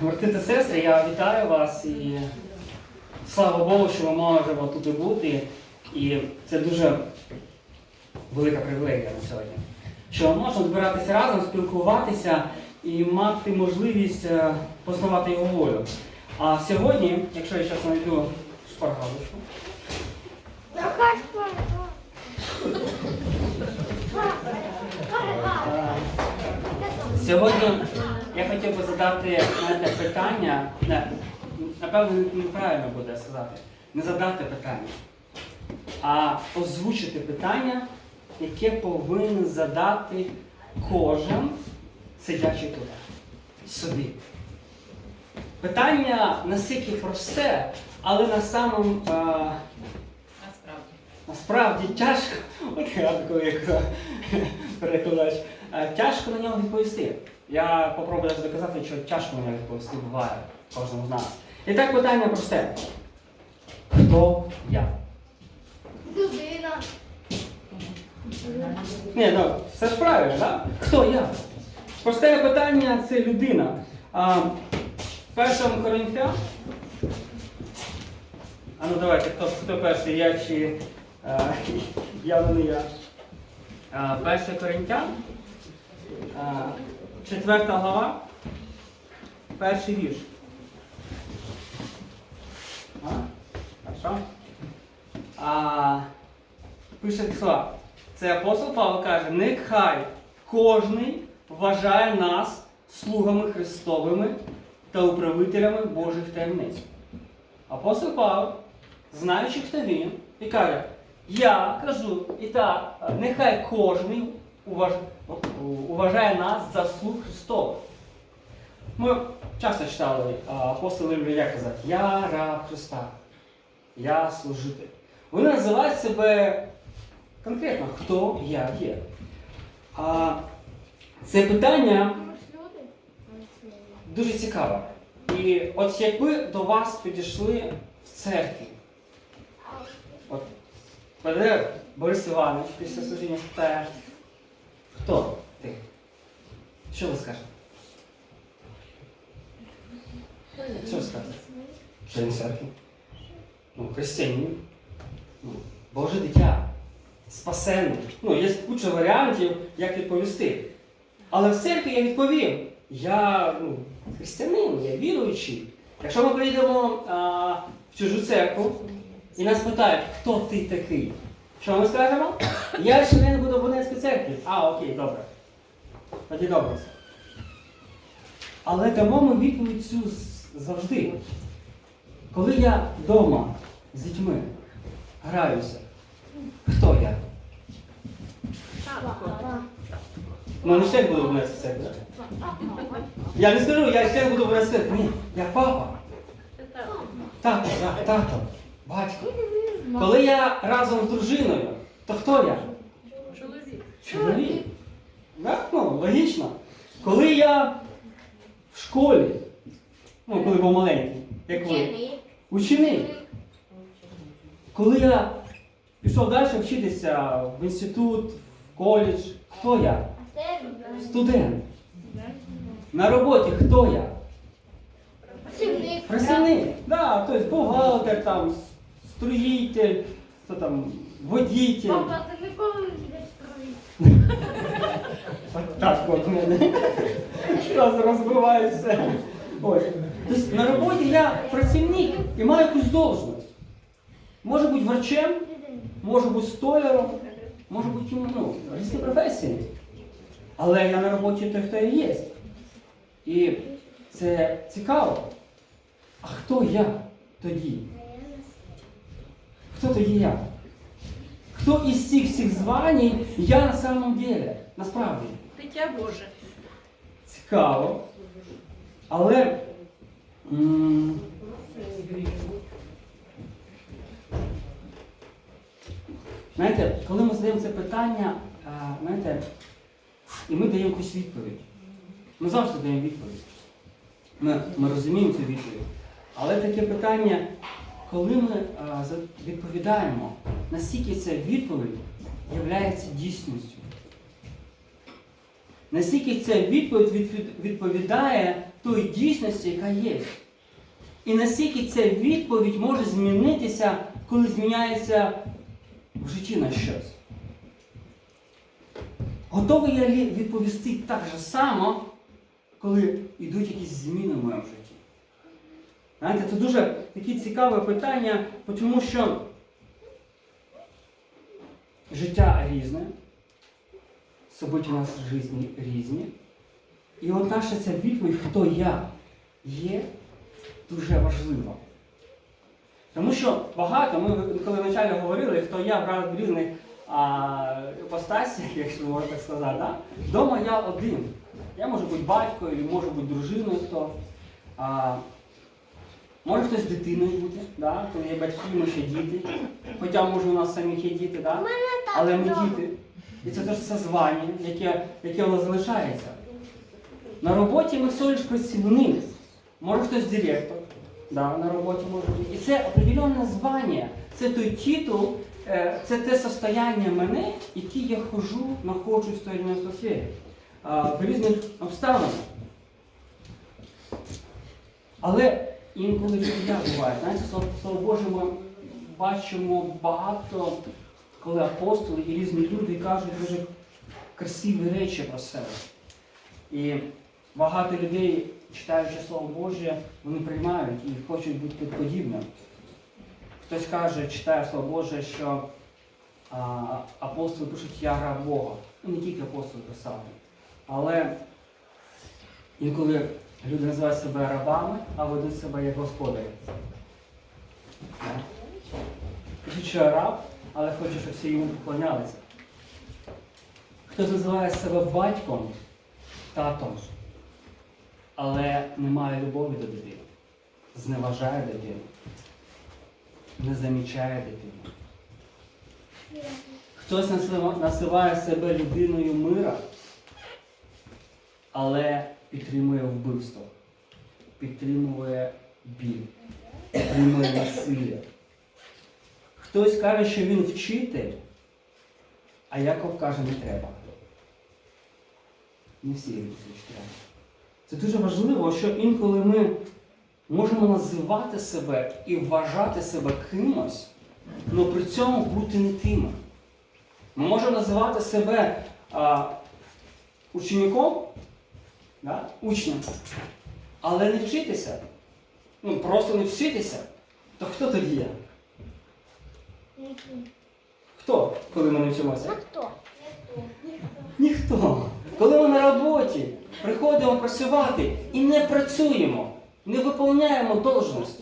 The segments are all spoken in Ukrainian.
Брати та сестри, я вітаю вас і слава Богу, що ми можемо тут і бути. І це дуже велика привілегія на сьогодні. Що можна збиратися разом, спілкуватися і мати можливість е, познавати його волю. А сьогодні, якщо я зараз знайду шпаргалочку, Сьогодні я хотів би задати знаєте, питання, не, напевно, неправильно буде сказати, не задати питання, а озвучити питання, яке повинен задати кожен сидячий тут собі. Питання настільки просте, але на самому е, Насправді. Насправді тяжко, от я такий, як перекладач, тяжко на нього відповісти. Я попробую навіть доказати, що тяжко нього відповісти буває кожному з нас. І так питання просте. Хто я? Людина. Ні, ну все ж правильно, так? Хто я? Просте питання це людина. А, в першому Коринфян. А ну давайте, хто, хто перший, я чи а, явно не я. А, перший Коринфян, а, четверта глава, перший вірш. А? Хорошо? А, пише слова. Це апостол Павло каже, нехай кожний вважає нас слугами Христовими та управителями Божих таємниць. Апостол Павло, знаючи, хто він, і каже, я кажу, і так, нехай кожний уваж... уважає нас за слуг Христових. Ми часто читали, апостоли казати, я раб Христа, я служитель. Вони називають себе конкретно, хто я є. А це питання дуже цікаве. І от якби до вас підійшли в церкві, от Борис Іванович після служіння спитає, хто ти? Що ви скажете? Що ви скажете? Член церкви. Ну, християнин. Ну, Боже дитя. Спасенний. Ну, є куча варіантів, як відповісти. Але в церкві я відповім. Я ну, християнин, я віруючий. Якщо ми прийдемо а, в чужу церкву і нас питають, хто ти такий, що ми скажемо? Я член Будобунецької церкви. А, окей, добре. Тоді добре. Але дамо ми відповідь цю завжди. Коли я вдома з дітьми граюся, хто я? У мене ще буде в церкві. Я не скажу, я ще буду в церкві. Ні, я папа. Тато, так, тато, батько. Коли я разом з дружиною, то хто я? Чоловік. Чоловік. Так? Ну, логічно. Коли я в школі, ну, коли був маленький, як ви, ученик. Коли я пішов далі вчитися в інститут, в коледж, хто я? Студент. На роботі хто я? Працівник. Працівник. Да, тобто бухгалтер, там, строїтель, хто там, водитель. Папа, ти ніколи не будеш строїти. Так от мене. Зараз розбиваюся. Ось. Тобто на роботі я працівник і маю якусь должність. Може бути врачем, може бути столяром, може бути ну, різні професії. Але я на роботі той, хто я є. І це цікаво. А хто я тоді? Хто тоді я? Хто із цих всіх звань я на самом деле? Насправді. Дитя Боже. Цікаво. Але. м, Знаєте, коли ми задаємо це питання, а, знаєте, і ми даємо якусь відповідь. Ми завжди даємо відповідь. Ми, ми розуміємо цю відповідь. Але таке питання, коли ми відповідаємо, наскільки ця відповідь є дійсністю. наскільки ця відповідь відповідає той дійсності, яка є. І наскільки ця відповідь може змінитися, коли зміняється в житті на щось. Готовий я відповісти так же само, коли йдуть якісь зміни в моєму житті. Знаєте, це дуже таке цікаве питання, тому що життя різне, события у нас в житті різні. І от наша ця відповідь, хто я є, дуже важлива. Тому що багато, ми коли вначалі говорили, хто я в різних іпостасіях, якщо можна так сказати, да? Дома я один. Я можу бути батькою, можу бути дружиною хто. А, може хтось дитиною бути, да? коли є батьки, ми ще діти. Хоча може у нас самих є діти, да? але ми діти. І це теж це звання, яке, яке воно залишається. На роботі ми всього лиш працівник. Може хтось директор. Да, на роботі може бути. І це определенне звання. Це той титул, е, це те состояння мене, яке я хожу, знаходжусь в той сфері. В різних обставинах. Але інколи життя буває. Знаєте, слово Боже, ми бачимо багато, коли апостоли і різні люди кажуть дуже красиві речі про себе. І багато людей, читаючи Слово Боже, вони приймають і хочуть бути подібним. Хтось каже, читає Слово Боже, що а, апостоли пишуть Я раб Бога. Ну, не тільки апостоли писали. Але інколи люди називають себе рабами, а ведуть себе як господарі. Пишуть, що раб, але хоче, щоб всі йому поклонялися. Хтось називає себе батьком, татом, але не має любові до дитини, зневажає дитину, не замічає дитину. Хтось називає себе людиною мира, але підтримує вбивство, підтримує біль, підтримує насилля. Хтось каже, що він вчитель, а Яков каже, не треба. Не всі люди вчителя. Це дуже важливо, що інколи ми можемо називати себе і вважати себе кимось, але при цьому бути не тими. Ми можемо називати себе а, учеником, да? учнем, але не вчитися. Ну, просто не вчитися. То хто тоді є? Хто, коли ми не вчимося? хто? Ніхто. Коли ми на роботі приходимо працювати і не працюємо, не виконуємо должність.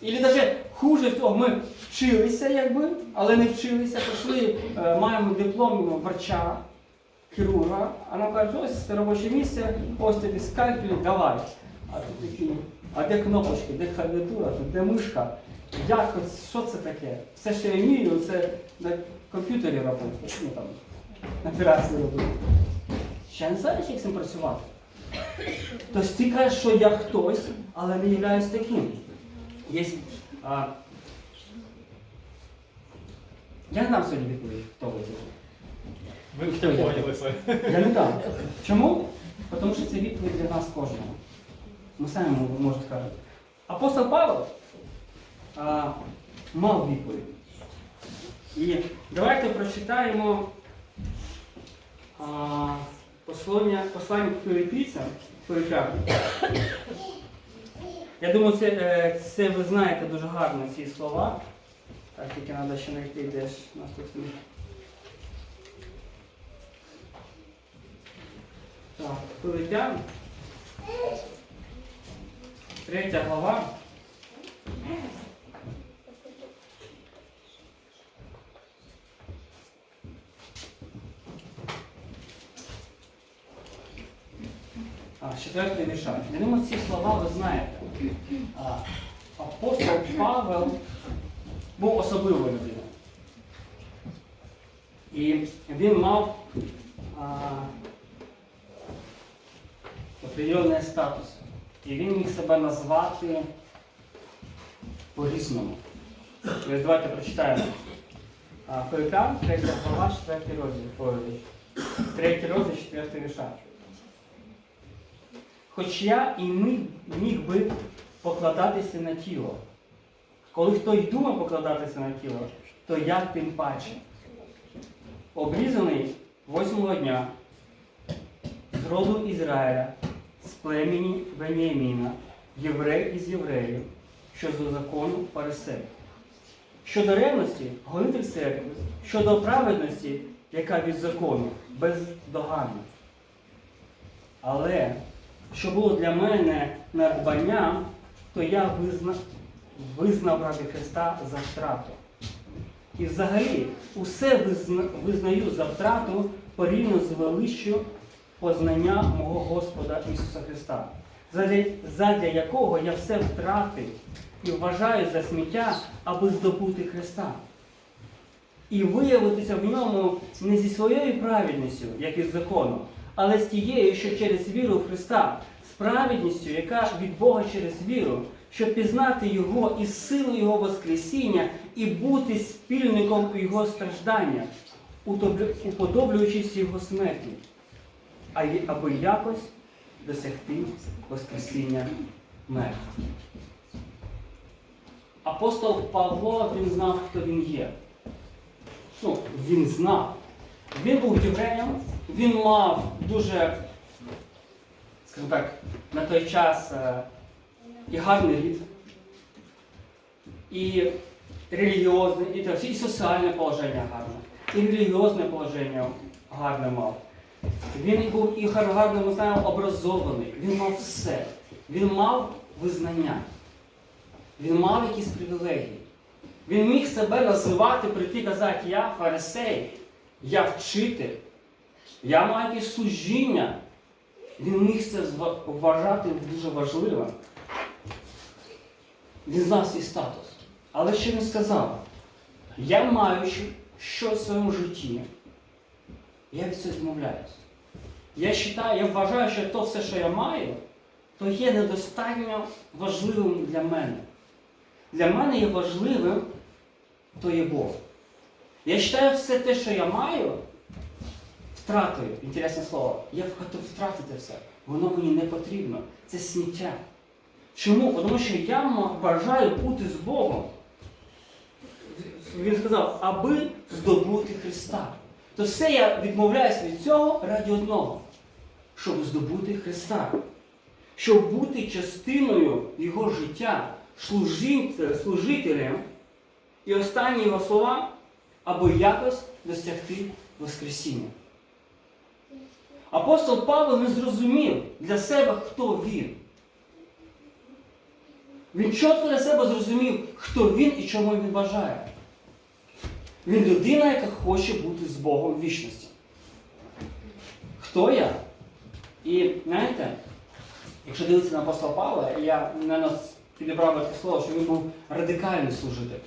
І навіть хуже того, ми вчилися, якби, але не вчилися, прийшли, е, маємо диплом врача, хірурга, а нам кажуть, ось це робоче місце, ось тобі скальпель, давай. А тут такі, а де кнопочки, де клавіатура, де мишка? Як, що це таке? Все, що я вмію, це на комп'ютері робити. Ну, там, операції робити. Ще не знаєш, як з цим працювати. Тобто ти кажеш, що я хтось, але не являюсь таким. Є, а, я не сьогодні відповідь, хто ви. Ви поняли це. Я не дам. Чому? Тому що це відповідь для нас кожного. Ми самі можемо сказати. Апостол Павло а, мав відповідь. І давайте прочитаємо а, послання, послання к філіппійцям. Я думаю, це, е, це ви знаєте дуже гарно ці слова. Так, тільки треба ще знайти де ж наступний. Так, Филиппян. Третя глава. А, четвертий. Я думаю, ці слова ви знаєте. А, апостол Павел був особливою людиною. І він мав а, определенний статус. І він міг себе назвати по-різному. Ось давайте прочитаємо. Филиппян, 3 глава, 4 розділ. Ой, Третій розділ, 4 вірша. хоч я і міг, би покладатися на тіло. Коли хто й думає покладатися на тіло, то я тим паче. Обрізаний восьмого дня з роду Ізраїля, племені Веніаміна, єврей із євреїв, що за закону фарисей. Щодо ревності, гонитель церкви, щодо праведності, яка від закону, бездоганна. Але що було для мене надбанням, то я визнав, визнав ради Христа за втрату. І взагалі усе визна, визнаю за втрату порівняно з величчю познання мого Господа Ісуса Христа, задля, якого я все втратив і вважаю за сміття, аби здобути Христа. І виявитися в ньому не зі своєю праведністю, як із закону, але з тією, що через віру в Христа, з яка від Бога через віру, щоб пізнати Його і силу Його Воскресіння і бути спільником Його страждання, уподоблюючись Його смерті, аби якось досягти Воскресіння мертвих. Апостол Павло він знав, хто він є. Ну, він знав. Він був євреєм, він мав дуже, скажімо так, на той час е, і гарний рід, і релігіозне, і, і соціальне положення гарне, і релігіозне положення гарне мав. Він був і гар- гарно, ми знаємо, образований, він мав все. Він мав визнання. Він мав якісь привілегії. Він міг себе називати, прийти і казати, я фарисей, я вчитель, я маю якесь служіння. Він міг це вважати дуже важливим. Він знав свій статус. Але що він сказав? Я маючи щось в своєму житті, я від цього відмовляюсь. Я вважаю, я вважаю, що то все, що я маю, то є недостатньо важливим для мене. Для мене є важливим то є Бог. Я вважаю все те, що я маю, втратою. Інтересне слово. Я готов втратити все. Воно мені не потрібно. Це сміття. Чому? Тому що я бажаю бути з Богом. Він сказав, аби здобути Христа. То все я відмовляюся від цього раді одного, щоб здобути Христа. Щоб бути частиною Його життя, служителем. І останні його слова, аби якось досягти Воскресіння. Апостол Павло не зрозумів для себе, хто він. Він чітко для себе зрозумів, хто він і чому він бажає. Він людина, яка хоче бути з Богом в вічності. Хто я? І знаєте, якщо дивитися на апостола Павла, я на нас підібрав таке слово, що він був радикальний служитель.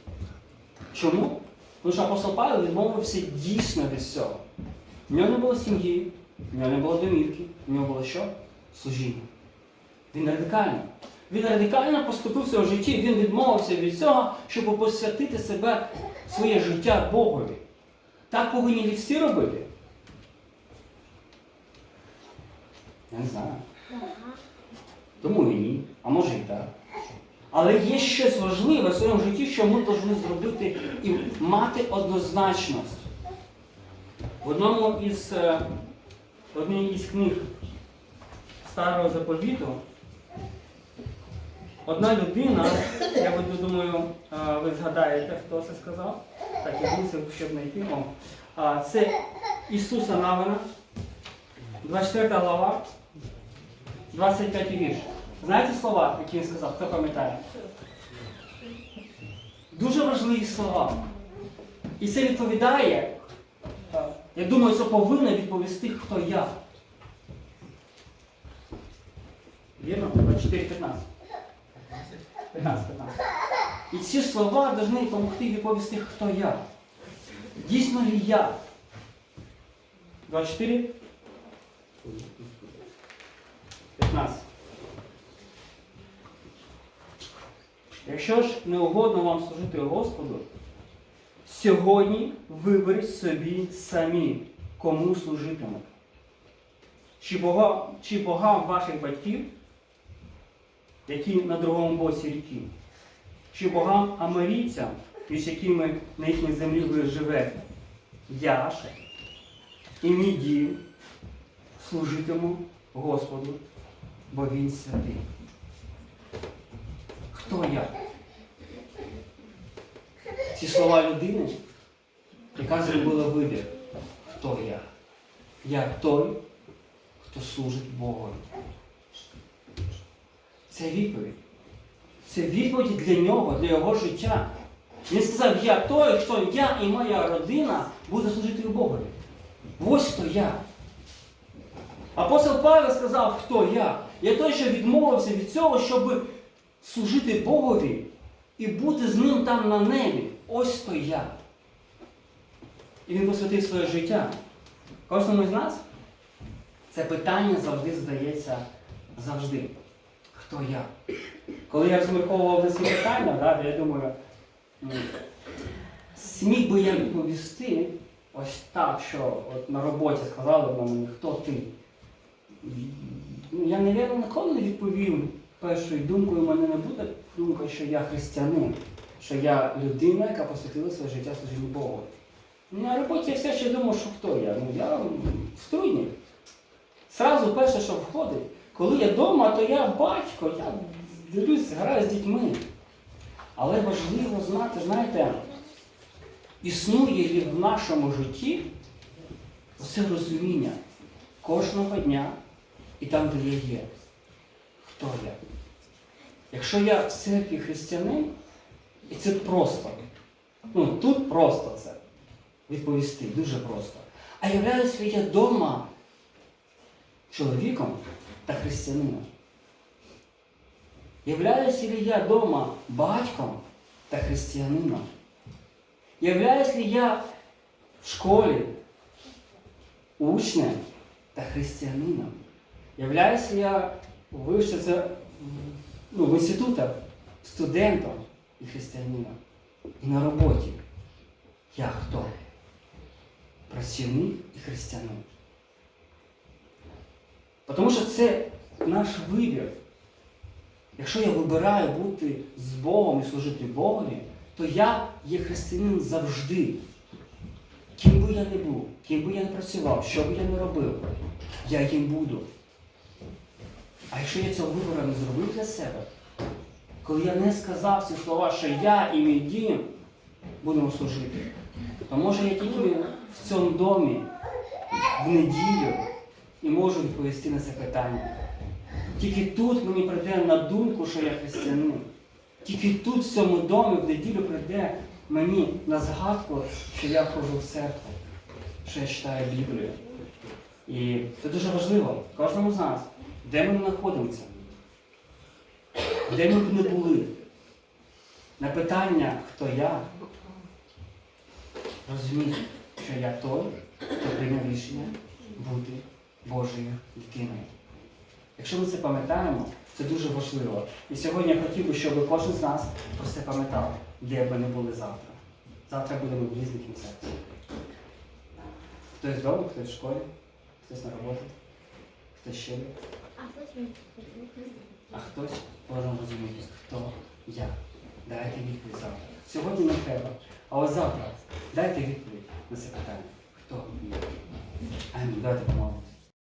Чому? Тому що апостол Павло відмовився дійсно від цього. В нього не було сім'ї, в нього не було домівки, в нього було що? Служіння. Він радикально. Він радикально поступив в своєму житті, він відмовився від цього, щоб посвятити себе, своє життя Богові. Так повинні ли всі робити? Я не знаю. Тому і ні, а може і так. Але є щось важливе в своєму житті, що ми повинні зробити і мати однозначність. В одному із е, одній із книг Старого заповіту одна людина, я думаю, ви згадаєте, хто це сказав. Так, я мусив, щоб знайти. О. А, Це Ісуса Навина, 24 глава, 25 вірш. Знаєте слова, які він сказав? Хто пам'ятає? Дуже важливі слова. І це відповідає, я думаю, це повинно відповісти, хто я. Вірно? 24, 15. 15, 15. І ці слова повинні допомогти відповісти, хто я. Дійсно ли я? 24? 15. Якщо ж не угодно вам служити Господу, сьогодні виберіть собі самі, кому служитимете. Чи, Бога, чи богам ваших батьків, які на другому боці ріки, чи богам амарійцям, між якими на їхній землі ви живете. І мій дім служитиму Господу, бо Він святий. Хто я? Ці слова людини, яка зробила вибір. Хто я? Я той, хто служить Богові. Це відповідь. Це відповідь для нього, для його життя. Він сказав, я той, хто я і моя родина буде служити Богові. Ось хто я. Апостол Павел сказав, хто я. Я той, що відмовився від цього, щоб служити Богові і бути з ним там на небі. Ось хто я. І він посвятив своє життя. Кожному з нас це питання завжди здається завжди. Хто я? Коли я розмірковував на ці питання, да, я думаю, сміг би я відповісти ось так, що от на роботі сказали мені, хто ти? Ну, Я, мабуть, ніколи не відповім першою думкою, у мене не буде думка, що я християнин, що я людина, яка посвятила своє життя служінню Богу. На роботі я все ще думав, що хто я? Ну, я струйник. Сразу перше, що входить, коли я вдома, то я батько, я дивлюсь, граю з дітьми. Але важливо знати, знаєте, існує ли в нашому житті це розуміння кожного дня і там, де я є. Хто я? Якщо я в церкві християнин, і це просто. Ну, тут просто це відповісти, дуже просто. А являюся я вдома чоловіком та християнином. Являюся ли я вдома батьком та християнином? Являюсь ли я в школі учнем та християнином? Являюсь ли я це ну, в інститутах студентом і християнином? І на роботі. Я хто? Працівник і християнин. Тому що це наш вибір. Якщо я вибираю бути з Богом і служити Богові, то я є християнин завжди. Ким би я не був, ким би я не працював, що би я не робив, я їм буду. А якщо я цього вибору не зробив для себе, коли я не сказав ці слова, що я і мій дім будемо служити, то може я тільки в цьому домі в неділю і можу відповісти на це питання. Тільки тут мені прийде на думку, що я християнин. Тільки тут, в цьому домі, в неділю прийде мені на згадку, що я ходжу в церкву, що я читаю Біблію. І це дуже важливо кожному з нас, де ми знаходимося, де ми б не були. На питання, хто я, розуміти, що я той, хто прийняв рішення бути Божою дитиною. Якщо ми це пам'ятаємо, це дуже важливо. І сьогодні я хотів би, щоб кожен з нас про це пам'ятав, де б ми не були завтра. Завтра будемо в різних місцях. Хтось вдома, хтось в школі, хтось на роботі, хтось ще, є. А хтось повинен розуміти, хто я. Дайте відповідь завтра. Сьогодні не треба. А от завтра дайте відповідь на це питання. Хто я? Амінь. Давайте помолимося.